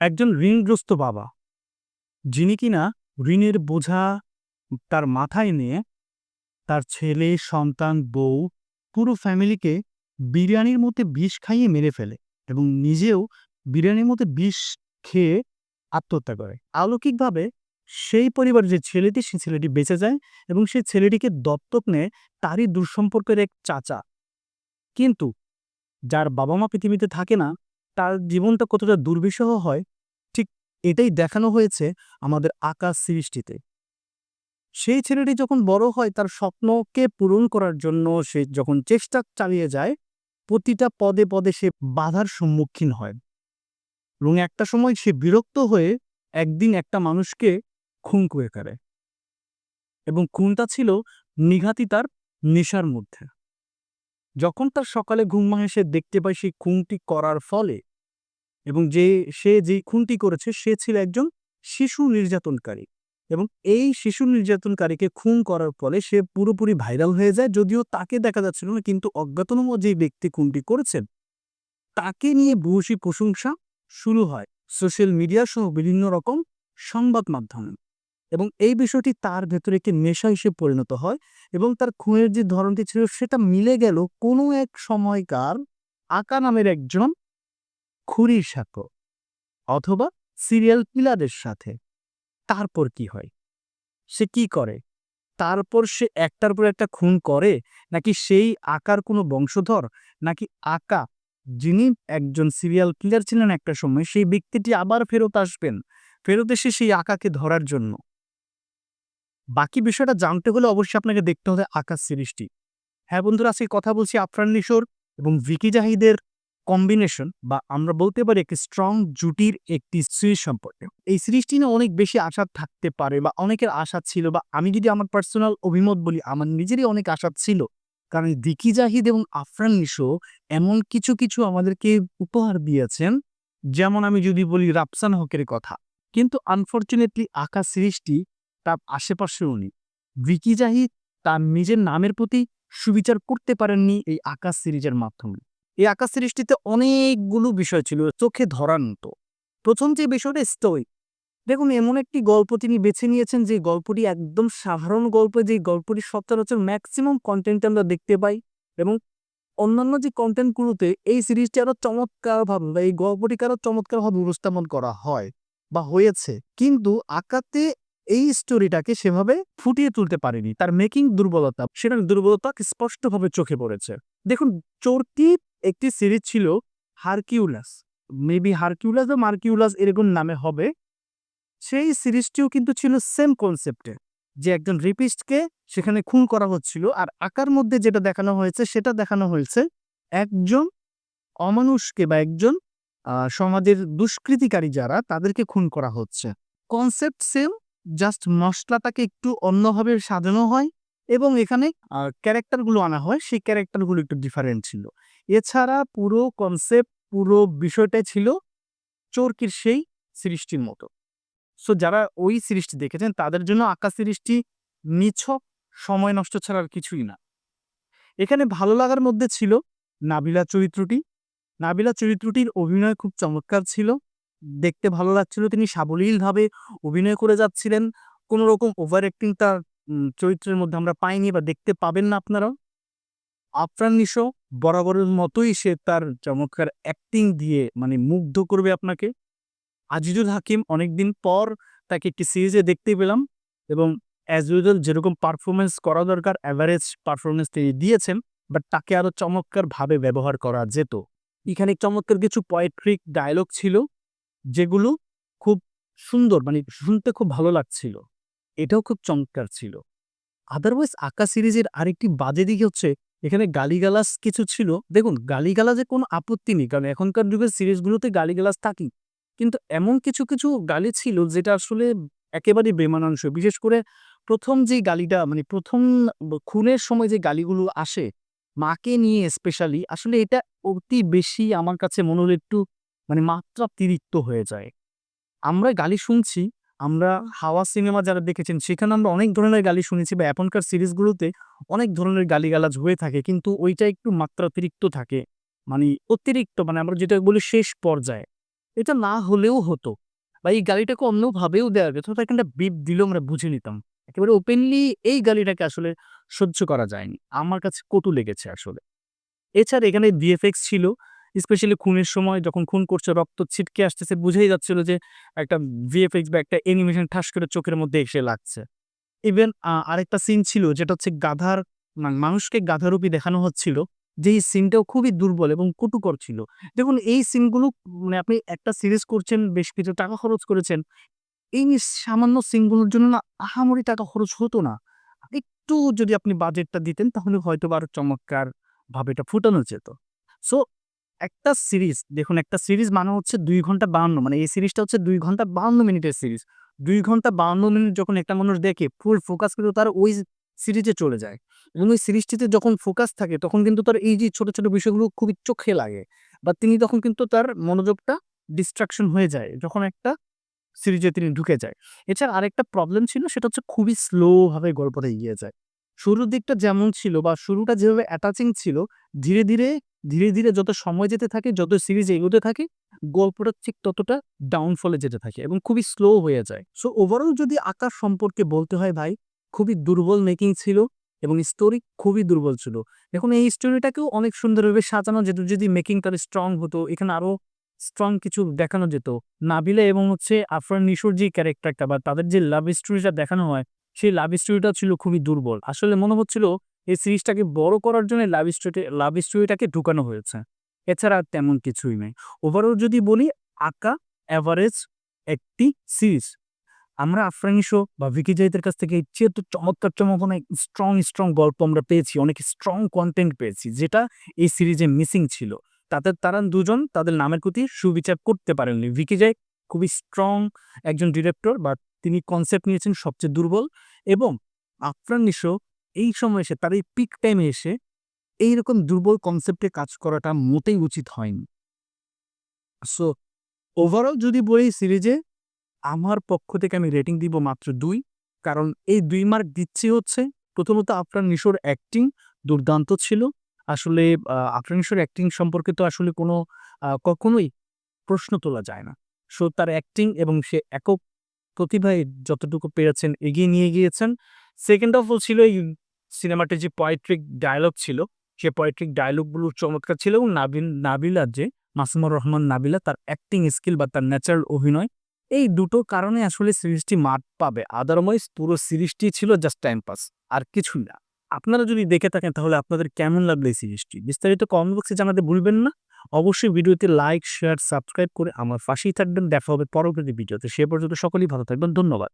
একজন ঋণগ্রস্ত বাবা, যিনি কিনা ঋণের বোঝা তার মাথায় নিয়ে তার ছেলে, সন্তান, বউ, পুরো ফ্যামিলিকে বিরিয়ানির মধ্যে বিষ খাইয়ে মেরে ফেলে এবং নিজেও বিরিয়ানির মধ্যে বিষ খেয়ে আত্মহত্যা করে। অলৌকিকভাবে সেই পরিবারের যে ছেলেটি, সেই ছেলেটি বেঁচে যায় এবং সেই ছেলেটিকে দত্তক নেয় তারই দুঃসম্পর্কের এক চাচা। কিন্তু যার বাবা মা পৃথিবীতে থাকে না তার জীবনটা কতটা দুর্বিষহ হয়, ঠিক এটাই দেখানো হয়েছে আমাদের আকাশ সৃষ্টিতে। সেই ছেলেটি যখন বড় হয়, তার স্বপ্নকে পূরণ করার জন্য সে যখন চেষ্টা চালিয়ে যায়, প্রতিটা পদে পদে সে বাধার সম্মুখীন হয়। এবং একটা সময় সে বিরক্ত হয়ে একদিন একটা মানুষকে খুন করে ফেলে। এবং খুনটা ছিল নিঘাতি তার নেশার মধ্যে। যখন তার সকালে ঘুম ভাঙে, সে দেখতে পায় সেই খুনটি করার ফলে এবং যে সে যেই খুনটি করেছে, সে ছিল একজন শিশু নির্যাতনকারী। এবং এই শিশু নির্যাতনকারীকে খুন করার ফলে সে পুরোপুরি ভাইরাল হয়ে যায়, যদিও তাকে দেখা যাচ্ছিল না, কিন্তু অজ্ঞাতনাম যে ব্যক্তি খুনটি করেছেন, তাকে নিয়ে ভূয়সী প্রশংসা শুরু হয় সোশ্যাল মিডিয়া সহ বিভিন্ন রকম সংবাদ মাধ্যমে। এবং এই বিষয়টি তার ভেতরে একটি নেশা হিসেবে পরিণত হয় এবং তার খুনের যে ধরনটি ছিল, সেটা মিলে গেল কোনো এক সময়কার আকা নামের একজন খুরির সাথে অথবা সিরিয়াল কিলারের সাথে। তারপর কি হয়? সে কি করে? তারপর সে একটার পর একটা খুন করে? নাকি সেই আকার কোনো বংশধর? নাকি আকা? যিনি একজন সিরিয়াল কিলার ছিলেন একটা সময়, সেই ব্যক্তিটি আবার ফেরত আসবেন। ফেরত এসে সেই আকাকে ধরার জন্য। বাকি বিষয়টা জানতে হলে অবশ্যই আপনাকে দেখতে হবে আকাশ সিরিজটি হ্যাঁ বন্ধুরা, আজকে কথা বলছি আফরান নিশোর এবং ভিকি জাহিদের কম্বিনেশন বা আমরা বলতে পারি একটি স্ট্রং জুটির একটি সিরিজ সম্পর্কে। এই সিরিজটি না অনেক বেশি আশা থাকতে পারে বা অনেকের আশা ছিল বা আমি যদি আমার পার্সোনাল অভিমত বলি, আমার নিজেরই অনেক আশা ছিল। কারণ দিকি জাহিদ এবং আফরান নিশো এমন কিছু কিছু আমাদেরকে উপহার দিয়েছেন। যেমন আমি যদি বলি রাফসান হকের কথা। কিন্তু আনফর্চুনেটলি আকাশ সিরিজটি তার আশেপাশে উনি ভিকি জাহিদ তার নিজের নামের প্রতি সুবিচার করতে পারেননি এই আকাশ সিরিজের মাধ্যমে। এই আকাশ সৃষ্টিতে অনেকগুলো বিষয় ছিল, চোখে ধরার মতো প্রথম যে বিষয়টা স্টোরি দেখুন, এমন একটি গল্প তিনি বেছে নিয়েছেন যে গল্পটি একদম সাধারণ গল্প, যে গল্পটি সচরাচর ম্যাক্সিমাম কন্টেন্ট আমরা দেখতে পাই এবং অন্যান্য যে কন্টেন্টগুলোতে এই সিরিজটি আরও চমৎকারভাবে বা এই গল্পটিকে আরও চমৎকারভাবে উপস্থাপন করা হয় বা হয়েছে। কিন্তু আকাতে এই স্টোরিটাকে সেভাবে ফুটিয়ে তুলতে পারেনি। তার মেকিং দুর্বলতা, সেটার দুর্বলতা স্পষ্টভাবে চোখে পড়েছে। দেখুন চোরকি একটি সিরিজ ছিল হারকিউলাস। মেবি হারকিউলাস বা মার্কিউলাস এরকম নামে হবে। সেই সিরিজটিও কিন্তু ছিল সেম কনসেপ্টে যে একজন রিপিস্টকে সেখানে খুন করা হচ্ছিল আর আকার মধ্যে যেটা দেখানো হয়েছে সেটা দেখানো হয়েছে একজন অমানুষকে বা একজন সমাজের দুষ্কৃতিকারী যারা তাদেরকে খুন করা হচ্ছে। কনসেপ্ট সেম জাস্ট মশলাটাকে একটু অন্যভাবে সাজানো হয় এবং এখানে ক্যারেক্টারগুলো আনা হয়, সেই ক্যারেক্টারগুলো একটু ডিফারেন্ট ছিল। এছাড়া পুরো কনসেপ্ট পুরো বিষয়টাই ছিল চোরকির সেই সৃষ্টির মতো। সো যারা ওই সৃষ্টি দেখেছেন, তাদের জন্য আঁকা সৃষ্টি নিছক সময় নষ্ট ছাড়া আর কিছুই না। এখানে ভালো লাগার মধ্যে ছিল নাবিলা চরিত্রটি। নাবিলা চরিত্রটির অভিনয় খুব চমৎকার ছিল। দেখতে ভালো লাগছিল, তিনি সাবলীলভাবে অভিনয় করে যাচ্ছিলেন। কোনো রকম ওভার অ্যাক্টিং তার চরিত্রের মধ্যে আমরা পাইনি বা দেখতে পাবেন না আপনারা আফরান নিশো বরাবরের মতোই সে তার চমৎকার অ্যাক্টিং দিয়ে মানে মুগ্ধ করবে আপনাকে। আজিজুল হাকিম অনেকদিন পর তাকে একটি সিরিজে দেখতে পেলাম এবং অ্যাজ ইউজুয়াল যেরকম পারফরমেন্স করা দরকার অ্যাভারেজ পারফরমেন্স তিনি দিয়েছেন বাট তাকে আরও চমৎকারভাবে ব্যবহার করা যেত। এখানে চমৎকার কিছু পয়েট্রিক ডায়লগ ছিল, যেগুলো খুব সুন্দর মানে শুনতে খুব ভালো লাগছিল। এটাও খুব চমৎকার ছিল। আদারওয়াইজ আঁকা সিরিজের আরেকটি বাজে দিক হচ্ছে এখানে গালিগালাজ কিছু ছিল। দেখুন, গালিগালাজে কোনো আপত্তি নেই, কারণ এখনকার যুগের সিরিজগুলোতে গালিগালাজ থাকি কিন্তু এমন কিছু কিছু গালি ছিল যেটা আসলে একেবারে বেমানাংশ বিশেষ করে প্রথম যে গালিটা মানে প্রথম খুনের সময় যে গালিগুলো আসে, মাকে নিয়ে স্পেশালি আসলে এটা অতি বেশি আমার কাছে মনে হলো একটু মানে মাত্রাতিরিক্ত হয়ে যায়। আমরা গালি শুনছি আমরা হাওয়া সিনেমা যারা দেখেছেন, সেখানে আমরা অনেক ধরনের গালি শুনেছি বা এখনকার সিরিজগুলোতে অনেক ধরনের গালিগালাজ হয়ে থাকে, কিন্তু ওইটা একটু মাত্রাতিরিক্ত থাকে। মানে অতিরিক্ত মানে আমরা যেটা বলি শেষ পর্যায়ে। এটা না হলেও হতো। বা এই গালিটাকে অন্যভাবেও দেওয়া যেত তো এখানটা বিপ দিলেও আমরা বুঝে নিতাম। একেবারে ওপেনলি এই গালিটাকে আসলে সহ্য করা যায়নি। আমার কাছে কটু লেগেছে আসলে। এছাড়া এখানে ভিএফএক্স ছিল। স্পেশালি খুনের সময় যখন খুন করছে, রক্ত ছিটকে আসতেছে, বুঝেই যাচ্ছিল যে একটা ভিএফএক্স বা একটা অ্যানিমেশন ঠাস করে চোখের মধ্যে এসে লাগছে। ইভেন আরেকটা সিন ছিল যেটা হচ্ছে গাধার মানুষকে গাধারূপী দেখানো হচ্ছিল, যে এই সিনটাও খুবই দুর্বল এবং কটুকর ছিল। দেখুন, এই সিনগুলো মানে আপনি একটা সিরিজ করছেন, বেশ কিছু টাকা খরচ করেছেন, এই সামান্য সিনগুলোর জন্য না আহামরি টাকা খরচ হতো না। একটু যদি আপনি বাজেটটা দিতেন, তাহলে হয়তো আরও চমৎকার ভাবে এটা ফুটানো যেত। সো একটা সিরিজ, দেখুন একটা সিরিজ মানে হচ্ছে দুই ঘণ্টা বাহান্ন মানে এই সিরিজটা হচ্ছে দুই ঘণ্টা বাহান্ন মিনিটের সিরিজ। দুই ঘণ্টা বাহান্ন মিনিট যখন একটা মানুষ দেখে, ফুল ফোকাস কিন্তু তার ওই সিরিজে চলে যায়। এবং ওই সিরিজটিতে যখন ফোকাস থাকে, তখন কিন্তু তার এই যে ছোট ছোট বিষয়গুলো খুবই চোখে লাগে বা তিনি তখন কিন্তু তার মনোযোগটা ডিস্ট্রাকশন হয়ে যায় যখন একটা সিরিজে তিনি ঢুকে যায়। এছাড়া আরেকটা প্রবলেম ছিল, সেটা হচ্ছে খুবই স্লোভাবে গল্পটা এগিয়ে যায়। শুরুর দিকটা যেমন ছিল বা শুরুটা যেভাবে অ্যাটাচিং ছিল, ধীরে ধীরে ধীরে ধীরে যত সময় যেতে থাকে, যত সিরিজ এগোতে থাকে গল্পটা ঠিক ততটা ডাউনফলে যেতে থাকে এবং খুবই স্লো হয়ে যায়। সো ওভারঅল যদি আকার সম্পর্কে বলতে হয় ভাই, খুবই দুর্বল মেকিং ছিল এবং স্টোরি খুবই দুর্বল ছিল। এখন এই স্টোরিটাকেও অনেক সুন্দরভাবে সাজানো যেত, যদি মেকিংটা স্ট্রং হতো, এখানে আরও স্ট্রং কিছু দেখানো যেত। নাবিলা এবং হচ্ছে আফরান নিশোর যে ক্যারেক্টারটা বা তাদের যে লাভ স্টোরিটা দেখানো হয় সেই লাভ স্টোরিটা ছিল খুবই দুর্বল। আসলে মনে হচ্ছিল এই সিরিজটাকে বড় করার জন্য লাভ স্টোরি লাভ স্টোরিটাকে ঢুকানো হয়েছে। এছাড়া তেমন কিছুই নেই। ওভারঅল যদি বলি, আঁকা অ্যাভারেজ একটি সিরিজ আমরা আফরান শো বা ভিকি জাহিদের কাছ থেকে যেহেতু চমৎকার চমক, অনেক স্ট্রং স্ট্রং গল্প আমরা পেয়েছি, অনেক স্ট্রং কন্টেন্ট পেয়েছি, যেটা এই সিরিজে মিসিং ছিল। তাদের তারা দুজন তাদের নামের প্রতি সুবিচার করতে পারেননি। ভিকি জাই খুবই স্ট্রং একজন ডিরেক্টর বা তিনি কনসেপ্ট নিয়েছেন সবচেয়ে দুর্বল এবং আফরান নিশো এই সময় এসে, তার এই পিক টাইমে এসে এইরকম দুর্বল কনসেপ্টে কাজ করাটা মোটেই উচিত হয়নি। সো ওভারঅল যদি বলি সিরিজে আমার পক্ষ থেকে আমি রেটিং দিব মাত্র দুই, কারণ এই দুই মার্ক দিচ্ছি হচ্ছে প্রথমত আফরান নিশোর অ্যাক্টিং দুর্দান্ত ছিল। আসলে আফরান নিশোর অ্যাক্টিং সম্পর্কে তো আসলে কোনো কখনোই প্রশ্ন তোলা যায় না। সো, তার অ্যাক্টিং এবং সে একক প্রতিভায় যতটুকু পেরেছেন এগিয়ে নিয়ে গিয়েছেন। সেকেন্ড অফ অল ছিল এই সিনেমাটির যে পয়েট্রিক ডায়লগ ছিল, সে পয়েট্রিক ডায়লগগুলো চমৎকার ছিল। এবং নাবিল, নাবিলা যে, মাসুমুর রহমান নাবিলা, তার অ্যাক্টিং স্কিল বা তার ন্যাচারাল অভিনয়, এই দুটো কারণে আসলে সিরিজটি মাঠ পাবে। আদারওয়াইজ পুরো সিরিজটি ছিল জাস্ট টাইম পাস আর কিছুই না। আপনারা যদি দেখে থাকেন তাহলে আপনাদের কেমন লাগল এই সিরিজটি বিস্তারিত কমেন্ট বক্সে জানাতে ভুলবেন না। অবশ্যই ভিডিওতে লাইক শেয়ার সাবস্ক্রাইব করে আমার পাশেই থাকবেন। দেখা হবে পরবর্তী ভিডিওতে। সে পর্যন্ত সকলেই ভালো থাকবেন। ধন্যবাদ।